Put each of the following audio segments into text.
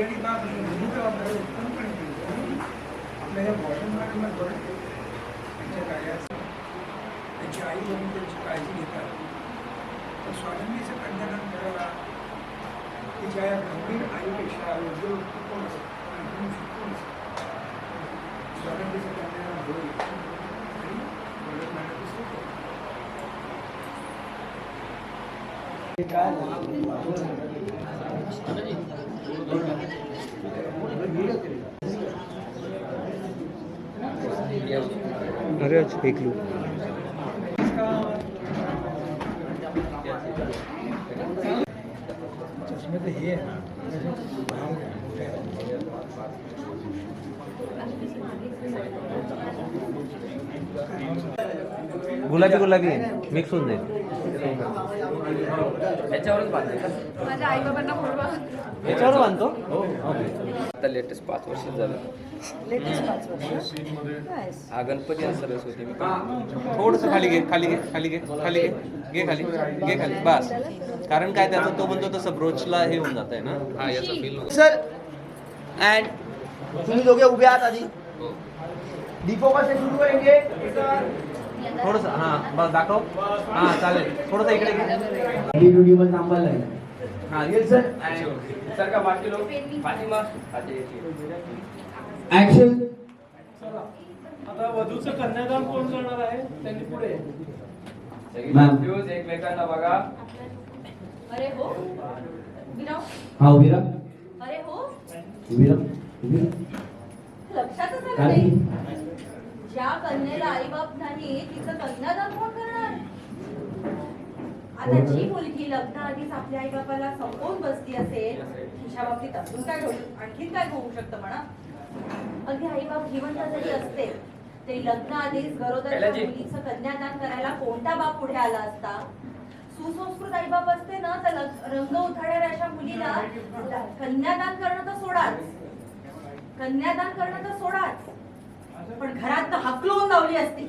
आणि बाप दोन्ही जबाबदारी उत्तमपणे केली. आपल्या या बॉटम लाईनला बरं त्यांच्या कार्याचं त्यांची आई म्हणून त्यांची काळजी घेतात तर स्वावलंबीचं कन्यादान करायला तिच्या या गंभीर आईपेक्षा योग्य व्यक्ती कोण असेल आणखी कोण असेल स्वावलंबीचं कन्यादान होईल आणि बरोबर मॅडम सुरू अरे आज फेक लू चष्मे तर हे आहे ना त्याच्यात भाव आहे, मोठे आहे. गुलाबी गुलाबी मिक्स होऊन जाईल याच्यावरच बांधायचं माझ्या आई बाबांना याच्यावर बांधतो? आता लेटेस्ट पाच वर्ष झालं. लेटेस्ट पाच वर्ष. हा गणपती आणि सरस्वती मी. थोडस खाली घे खाली घे खाली घे खाली घे. घे खाली घे खाली बस. कारण काय त्याचं तो म्हणतो तसं ब्रोचला हे होऊन जात आहे ना. हा याचा फील सर अँड तुम्ही दोघे उभे आहात आधी. दीपो कसे सुरू करेंगे थोडस हा बस दाखव. हा चालेल. थोडस इकडे व्हिडिओमध्ये थांबायला लागेल. हा येस सर. सर का बाकी लोक? फातिमा फातिमा. ऍक्शन आता वधूचं कन्यादान कोण करणार आहे? त्यांनी पुढे. सगळी एकमेकांना बघा. अरे हो. हा अरे हो. लक्षातच आलं? नाही. ज्या कन्येला आई बाप नाही तिचं कन्यादान कोण करणार. आता जी मुलगी लग्नाआधीच आपल्या आई बापाला संपवून बसली असेल तिच्या बाबतीत अजून काय होऊ आणखीन काय होऊ शकतं म्हणा? अगदी आई बाप जिवंत जरी असते तरी लग्नाआधीच गरोदरच्या कैलाजी. मुलीचं कन्यादान करायला कोणता बाप पुढे आला असता? सुसंस्कृत आई बाप असते ना तर रंग उठाड्यावर अशा मुलीला कन्यादान करणं तर सोडाच. कन्यादान करणं तर सोडाच. पण घरात तर हकलवून लावली असती.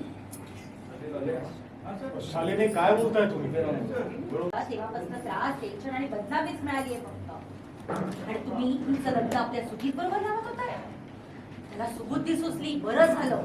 शालेने काय बोलताय तुम्ही? तेव्हापासून त्रास टेन्शन आणि बदनामीच मिळाली आहे फक्त. आणि तुम्ही तुमचं लग्न आपल्या सुखीत बरोबर लावत होताय त्याला सुबुद्धी सुचली बरं झालं.